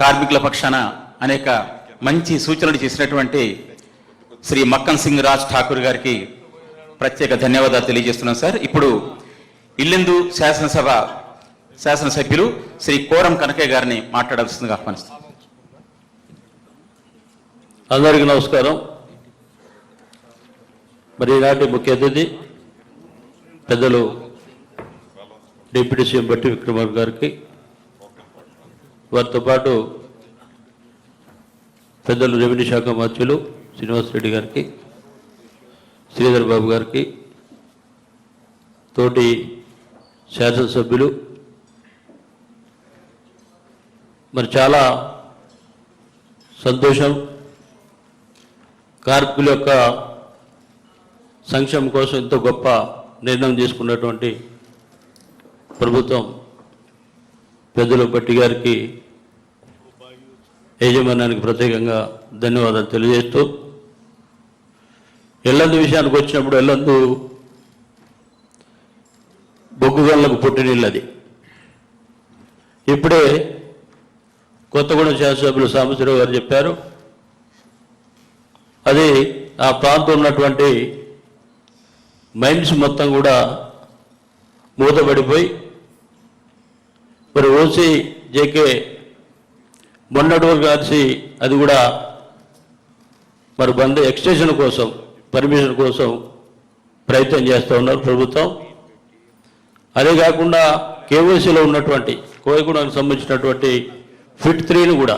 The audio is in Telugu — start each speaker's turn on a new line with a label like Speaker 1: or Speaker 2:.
Speaker 1: కార్మికుల పక్షాన అనేక మంచి సూచనలు చేసినటువంటి శ్రీ మక్కన్ సింగ్ రాజ్ ఠాకూర్ గారికి ప్రత్యేక ధన్యవాదాలు తెలియజేస్తున్నాం సార్. ఇప్పుడు ఇల్లెందు శాసనసభ శాసనసభ్యులు శ్రీ కోరం కనకయ్య గారిని మాట్లాడాల్సిందిగా ఆహ్వానిస్తున్నాం.
Speaker 2: అందరికీ నమస్కారం. మరి ఈనాటి ముఖ్య అతిథి పెద్దలు డిప్యూటీ సీఎం బట్టి విక్రమార్ గారికి వారితో పాటు పెద్దలు రెవెన్యూ శాఖ మంత్రులు శ్రీనివాస్ రెడ్డి గారికి శ్రీధర్ బాబు గారికి తోటి శాసనసభ్యులు మరి చాలా సంతోషం కార్మికుల యొక్క సంక్షేమం కోసం ఎంతో గొప్ప నిర్ణయం తీసుకున్నటువంటి ప్రభుత్వం పెద్దలు పట్టి గారికి యాజమాన్యానికి ప్రత్యేకంగా ధన్యవాదాలు తెలియజేస్తూ ఎల్లందు విషయానికి వచ్చినప్పుడు ఎల్లందు బొగ్గు గళ్ళకు పుట్టినీళ్ళు అది. ఇప్పుడే కొత్తగూడెం శాసనసభ్యులు సాంబశివరావు గారు చెప్పారు అది ఆ ప్రాంతం ఉన్నటువంటి మైండ్స్ మొత్తం కూడా మూతపడిపోయి మరి ఓసీ జేకే మొన్నటి వరకు కలిసి అది కూడా మరి బంద్ ఎక్స్టెన్షన్ కోసం పర్మిషన్ కోసం ప్రయత్నం చేస్తూ ఉన్నారు ప్రభుత్వం. అదే కాకుండా కేవైసీలో ఉన్నటువంటి కోయగూడకు సంబంధించినటువంటి ఫిట్ త్రీని కూడా